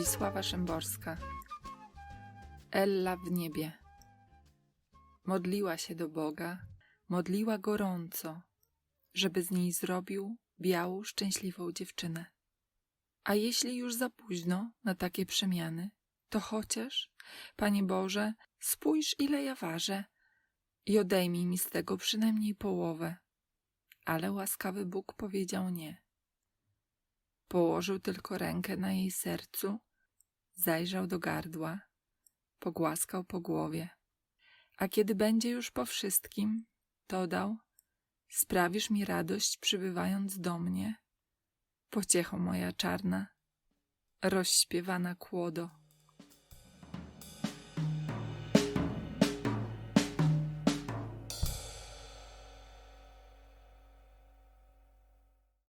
Wiesława Szymborska Ella w niebie Modliła się do Boga, modliła gorąco, żeby z niej zrobił białą, szczęśliwą dziewczynę. A jeśli już za późno na takie przemiany, to chociaż, Panie Boże, spójrz ile ja ważę i odejmij mi z tego przynajmniej połowę. Ale łaskawy Bóg powiedział nie. Położył tylko rękę na jej sercu, zajrzał do gardła, pogłaskał po głowie. A kiedy będzie już po wszystkim, dodał: Sprawisz mi radość przybywając do mnie, pociecho moja czarna, rozśpiewana kłodo.